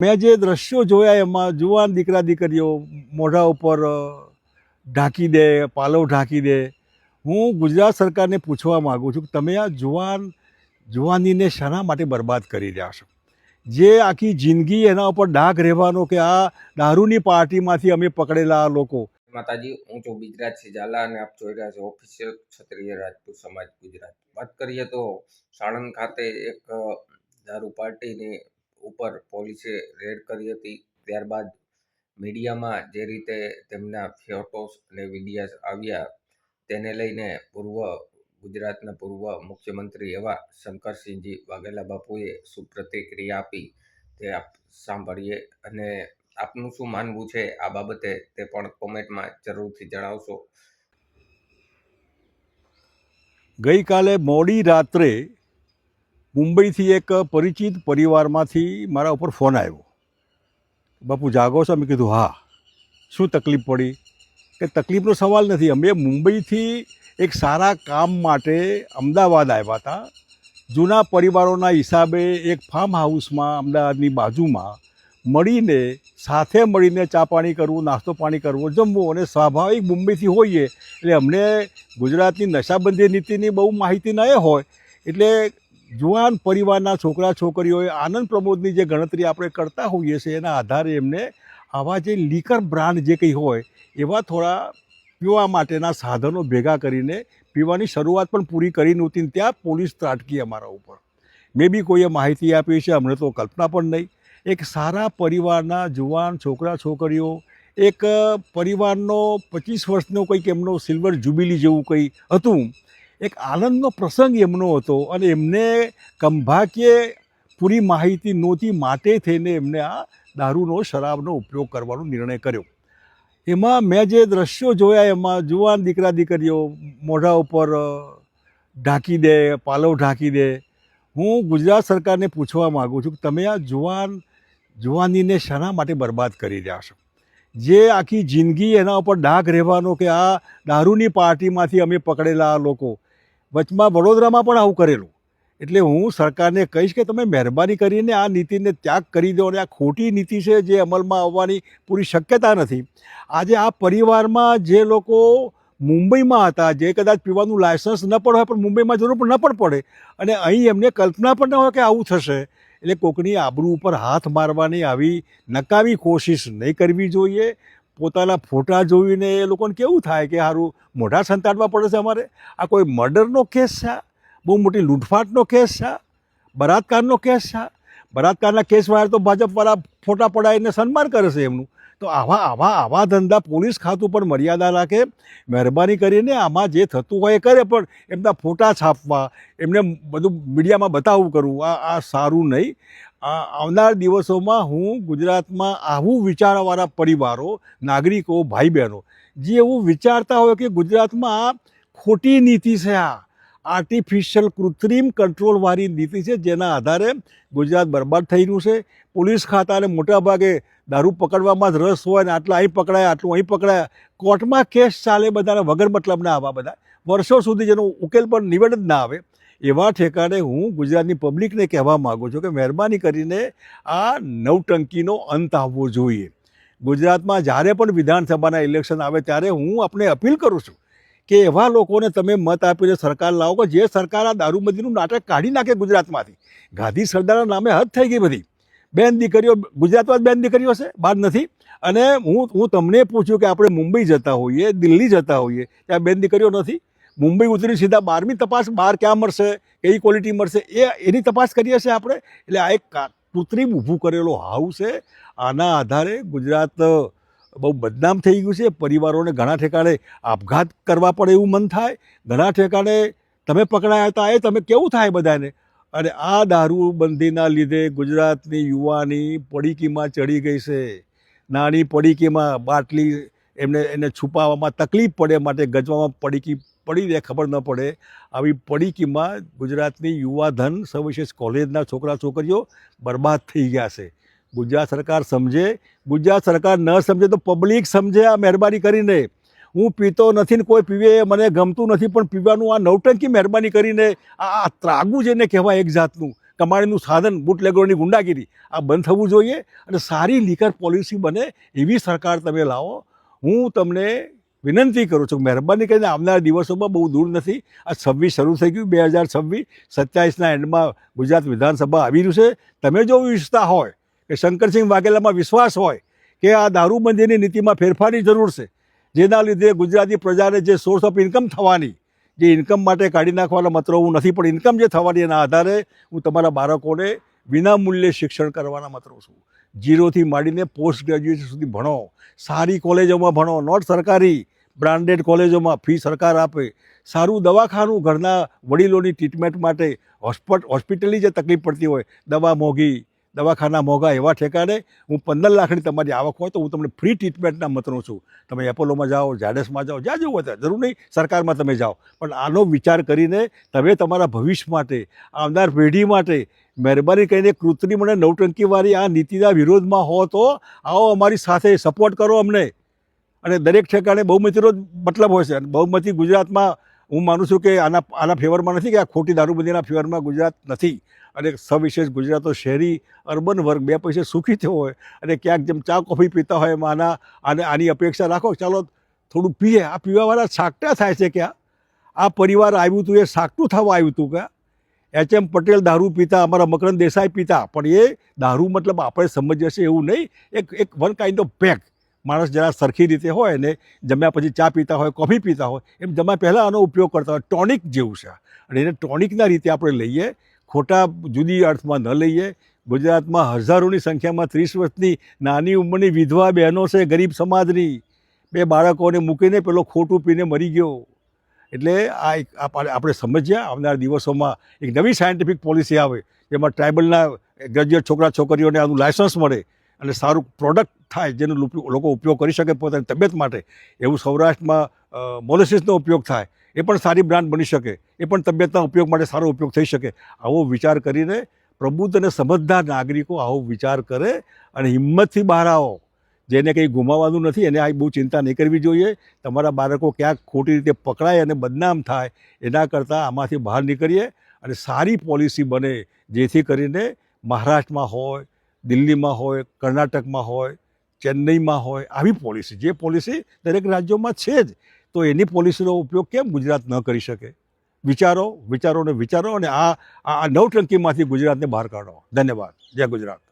મેં જે દ્રશ્યો જોયા એમાં જુવાન દીકરા દીકરીઓ મોઢા ઉપર ઢાંકી દે, પાલવ ઢાંકી દે. હું ગુજરાત સરકારને પૂછવા માગું છું કે તમે આ જુવાન, જુવાનીને શાના માટે બરબાદ કરી રહ્યા છો? જે આખી જિંદગી એના ઉપર ડાઘ રહેવાનો કે આ દારૂની પાર્ટીમાંથી અમે પકડેલા લોકો? માતાજી, હું છું છે ઝાલા અને આપ જોઈ રહ્યા છો ઓફિશિયલ ક્ષત્રિય રાજપૂત સમાજ ગુજરાત. વાત કરીએ તો સાણંદ ખાતે એક દારૂ પાર્ટીની ઉપર પોલીસે રેડ કરી હતી. ત્યારબાદ મીડિયામાં જે રીતે તેમના ફોટોસ અને વિડીયાસ આવ્યા, તેને લઈને પૂર્વ ગુજરાતના પૂર્વ મુખ્યમંત્રી એવા શંકરસિંહજી વાઘેલા બાપુએ શું પ્રતિક્રિયા આપી તે આપ સાંભળીએ અને આપનું શું માનવું છે આ બાબતે તે પણ કોમેન્ટમાં જરૂરથી જણાવશો. ગઈકાલે મોડી રાત્રે મુંબઈથી એક પરિચિત પરિવારમાંથી મારા ઉપર ફોન આવ્યો. બાપુ, જાગો છો? મેં કીધું, હા. શું તકલીફ પડી? કે તકલીફનો સવાલ નથી. અમે મુંબઈથી એક સારા કામ માટે અમદાવાદ આવ્યા હતા. જૂના પરિવારોના હિસાબે એક ફાર્મ હાઉસમાં અમદાવાદની બાજુમાં મળીને, સાથે મળીને ચા પાણી કરવું, નાસ્તો પાણી કરવો, જમવું અને સ્વાભાવિક મુંબઈથી હોઈએ, એટલે અમને ગુજરાતની નશાબંધી નીતિની બહુ માહિતી ન હોય, એટલે જુવાન પરિવારના છોકરા છોકરીઓએ આનંદ પ્રમોદની જે ગણતરી આપણે કરતા હોઈએ છીએ, એના આધારે એમને આવા જે લીકર બ્રાન્ડ જે કંઈ હોય, એવા થોડા પીવા માટેના સાધનો ભેગા કરીને પીવાની શરૂઆત પણ પૂરી કરી નહોતી ત્યાં પોલીસ ત્રાટકી અમારા ઉપર. મેં બી કોઈએ માહિતી આપી છે, અમને તો કલ્પના પણ નહીં. એક સારા પરિવારના જુવાન છોકરા છોકરીઓ, એક પરિવારનો પચીસ વર્ષનો કંઈક એમનો સિલ્વર જ્યુબિલી જેવું કંઈ હતું એક આનંદનો પ્રસંગ એમનો હતો અને એમને કંભાકીય પૂરી માહિતી નહોતી માટે થઈને એમને આ દારૂનો, શરાબનો ઉપયોગ કરવાનો નિર્ણય કર્યો. એમાં મેં જે દ્રશ્યો જોયા એમાં જુવાન દીકરા દીકરીઓ મોઢા ઉપર ઢાંકી દે, પાલવ ઢાંકી દે. હું ગુજરાત સરકારને પૂછવા માગું છું કે તમે આ જુવાન, જુવાનીને શાના માટે બરબાદ કરી રહ્યા છો? જે આખી જિંદગી એના ઉપર ડાઘ રહેવાનો કે આ દારૂની પાર્ટીમાંથી અમે પકડેલા લોકો વચમાં વડોદરામાં પણ આવું કરેલું. એટલે હું સરકારને કહીશ કે તમે મહેરબાની કરીને આ નીતિને ત્યાગ કરી દો અને આ ખોટી નીતિ છે જે અમલમાં આવવાની પૂરી શક્યતા નથી. આજે આ પરિવારમાં જે લોકો મુંબઈમાં હતા, જે કદાચ પીવાનું લાયસન્સ ન પણ હોય, પણ મુંબઈમાં જરૂર પણ ન પણ પડે, અને અહીં એમને કલ્પના પણ ન હોય કે આવું થશે, એટલે કોકની આબરૂ ઉપર હાથ મારવાની આવી નકામી કોશિશ નહીં કરવી જોઈએ. પોતાના ફોટા જોઈને એ લોકોને કેવું થાય કે સારું મોઢા સંતાડવા પડે છે અમારે આ કોઈ મર્ડરનો કેસ છે? બહુ મોટી લૂંટફાટનો કેસ છે બળાત્કારનો કેસ છે? બળાત્કારના કેસવાળા તો ભાજપવાળા ફોટા પડાવીને સન્માન કરે છે એમનું તો આવા આવા આવા ધંધા પોલીસ ખાતું પણ મર્યાદા રાખે, મહેરબાની કરીને આમાં જે થતું હોય એ કરે, પણ એમના ફોટા છાપવા, એમને બધું મીડિયામાં બતાવવું કરવું, આ આ સારું નહીં. આવનાર દિવસોમાં હું ગુજરાતમાં આવું વિચારવાળા પરિવારો, નાગરિકો ભાઈ બહેનો જે એવું વિચારતા હોય કે ગુજરાતમાં આ ખોટી નીતિ છે આ આર્ટિફિશિયલ કૃત્રિમ કંટ્રોલવાળી નીતિ છે, જેના આધારે ગુજરાત બરબાદ થઈ રહ્યું છે. પોલીસ ખાતાને મોટાભાગે દારૂ પકડવામાં જ રસ હોય ને આટલા અહીં પકડાયા, આટલું અહીં પકડાયા. કોર્ટમાં કેસ ચાલે બધાના વગર મતલબના આવા બધા. વર્ષો સુધી જેનો ઉકેલ પણ નિવેડ જ ના આવે. એવા ઠેકાણે હું ગુજરાતની પબ્લિકને કહેવા માગું છું કે મહેરબાની કરીને આ નવટંકીનો અંત આવવો જોઈએ. ગુજરાતમાં જ્યારે પણ વિધાનસભાના ઇલેક્શન આવે ત્યારે હું આપણે અપીલ કરું છું કે એવા લોકોને તમે મત આપીને સરકાર લાવો, કે જે સરકાર આ દારૂબંધીનું નાટક કાઢી નાખે ગુજરાતમાંથી. ગાંધી સરદારના નામે હદ થઈ ગઈ બધી. બેન દીકરીઓ, ગુજરાતમાં જ બેન દીકરીઓ છે, બાદ નથી. અને હું હું તમને પૂછ્યું કે આપણે મુંબઈ જતા હોઈએ, દિલ્હી જતા હોઈએ, ત્યાં બેન દીકરીઓ નથી. મુંબઈ ઉતરી સીધા બારમી તપાસ બહાર ક્યાં મળશે, કઈ ક્વોલિટી મળશે, એ, એની તપાસ કરીએ છીએ આપણે. એટલે આ એક કૃત્રિમ ઊભું કરેલો હાઉસ છે. આના આધારે ગુજરાત બહુ બદનામ થઈ ગયું છે. પરિવારોને ઘણા ઠેકાણે આપઘાત કરવા પડે એવું મન થાય. ઘણા ઠેકાણે તમે પકડાયા હતા એ તમે કેવું થાય બધાને? અને આ દારૂબંધીના લીધે ગુજરાતની યુવાની પડીકીમાં ચડી ગઈ છે. નાની પડીકીમાં બાટલી એમને એને છુપાવવામાં તકલીફ પડે માટે ગજવામાં પડીકી પડી રહે, ખબર ન પડે. આવી પડીકીમાં ગુજરાતની યુવાધન સવિશેષ કોલેજના છોકરા છોકરીઓ બરબાદ થઈ ગયા છે. ગુજરાત સરકાર સમજે, ગુજરાત સરકાર ન સમજે તો પબ્લિક સમજે આ મહેરબાની કરીને. હું પીતો નથી ને કોઈ પીવે, મને ગમતું નથી, પણ પીવાનું આ નવટંકી મહેરબાની કરીને આ ત્રાગું જેને કહેવાય એક જાતનું, કમાણીનું સાધન બુટલેગરોની ગુંડાગીરી, આ બંધ થવું જોઈએ અને સારી લીકર પોલિસી બને એવી સરકાર તમે લાવો. હું તમને વિનંતી કરું છું, મહેરબાની કરીને આવનારા દિવસોમાં બહુ દૂર નથી. આ છવ્વીસ શરૂ થઈ ગયું, બે હજાર છવ્વીસ, સત્યાવીસના એન્ડમાં ગુજરાત વિધાનસભા આવી રહ્યું છે. તમે જો ઈચ્છતા હોય કે શંકરસિંહ વાઘેલામાં વિશ્વાસ હોય કે આ દારૂબંધીની નીતિમાં ફેરફારની જરૂર છે, જેના લીધે ગુજરાતી પ્રજાને જે સોર્સ ઓફ ઇન્કમ થવાની, જે ઇન્કમ માટે કાઢી નાખવાના મતલબ હું નથી, પણ ઇન્કમ જે થવાની એના આધારે હું તમારા બાળકોને વિનામૂલ્યે શિક્ષણ કરવાના મતલબ છું. જીરોથી માંડીને પોસ્ટ ગ્રેજ્યુએશન સુધી ભણો, સારી કોલેજોમાં ભણો નોટ સરકારી બ્રાન્ડેડ કોલેજોમાં ફી સરકાર આપે, સારું દવાખાનું ઘરના વડીલોની ટ્રીટમેન્ટ માટે હોસ્પિટ હોસ્પિટલની જે તકલીફ પડતી હોય, દવા મોંઘી દવાખાના મોંઘા એવા ઠેકાણે હું પંદર લાખની તમારી આવક હોય તો હું તમને ફ્રી ટ્રીટમેન્ટના મતનું છું. તમે એપોલોમાં જાઓ ઝાડસમાં જાઓ, જ્યાં જવું હોય જરૂર નહીં, સરકારમાં તમે જાઓ. પણ આનો વિચાર કરીને તમે તમારા ભવિષ્ય માટે, આવનાર પેઢી માટે મહેરબાની કરીને કૃત્રિમ અને નવટંકીવાળી આ નીતિના વિરોધમાં હો તો આવો અમારી સાથે સપોર્ટ કરો અમને. અને દરેક ઠેકાણે બહુમતીનો મતલબ હોય છે. બહુમતી ગુજરાતમાં હું માનું છું કે આના આના ફેવરમાં નથી કે આ ખોટી દારૂબંધીના ફેવરમાં ગુજરાત નથી. અને સવિશેષ ગુજરાતો શહેરી અર્બન વર્ગ બે પૈસે સુખી થયો હોય અને ક્યાંક જેમ ચા, કોફી પીતા હોય એમાં આના, આને, આની અપેક્ષા રાખો, ચાલો થોડું પીએ. આ પીવાવાળા સાકટા થાય છે ક્યાં? આ પરિવાર આવ્યું હતું એ સાકટું થવા આવ્યું હતું કે એચ એમ પટેલ દારૂ પીતા, અમારા મકરંદ દેસાઈ પીતા, પણ એ દારૂ મતલબ આપણે સમજીએ છીએ એવું નહીં. એક એક વન કાઇન્ડ ઓફ પેક માણસ જરા સરખી રીતે હોય ને જમ્યા પછી ચા પીતા હોય કોફી પીતા હોય, એમ જમ્યા પહેલાં આનો ઉપયોગ કરતા હોય. ટોનિક જેવું છે અને એને ટોનિકના રીતે આપણે લઈએ. ખોટા જુદી અર્થમાં ન લઈએ. ગુજરાતમાં હજારોની સંખ્યામાં ત્રીસ વર્ષની નાની ઉંમરની વિધવા બહેનો છે ગરીબ સમાજની. બે બાળકોને મૂકીને પેલો ખોટું પીને મરી ગયો. એટલે આ એક આપ- આપણે સમજ્યા આવનાર દિવસોમાં એક નવી સાયન્ટિફિક પોલિસી આવે, જેમાં ટ્રાઇબલના ગ્રેજ્યુએટ છોકરા છોકરીઓને આનું લાયસન્સ મળે અને સારું પ્રોડક્ટ થાય, જેનો લોકો ઉપયોગ કરી શકે પોતાની તબિયત માટે. એવું સૌરાષ્ટ્રમાં મોલેસિસનો ઉપયોગ થાય. એ પણ સારી બ્રાન્ડ બની શકે. એ પણ તબિયતના ઉપયોગ માટે સારો ઉપયોગ થઈ શકે. આવો વિચાર કરીને પ્રબુદ્ધ અને સમજદાર નાગરિકો આવો વિચાર કરે અને હિંમતથી બહાર આવો. જેને કંઈ ગુમાવવાનું નથી, એને આ બહુ ચિંતા નહીં કરવી જોઈએ. તમારા બાળકો ક્યાંક ખોટી રીતે પકડાય અને બદનામ થાય, એના કરતાં આમાંથી બહાર નીકળીએ અને સારી પોલિસી બને, જેથી કરીને મહારાષ્ટ્રમાં હોય, દિલ્હીમાં હોય, કર્ણાટકમાં હોય ચેન્નઈમાં હોય, આવી પોલિસી. જે પોલિસી દરેક રાજ્યોમાં છે જ. તો એની પોલિસીનો ઉપયોગ કેમ ગુજરાત ન કરી શકે? વિચારો, વિચારોને વિચારો અને આ આ નવ ટંકીમાંથી ગુજરાતને બહાર કાઢો. ધન્યવાદ. જય ગુજરાત.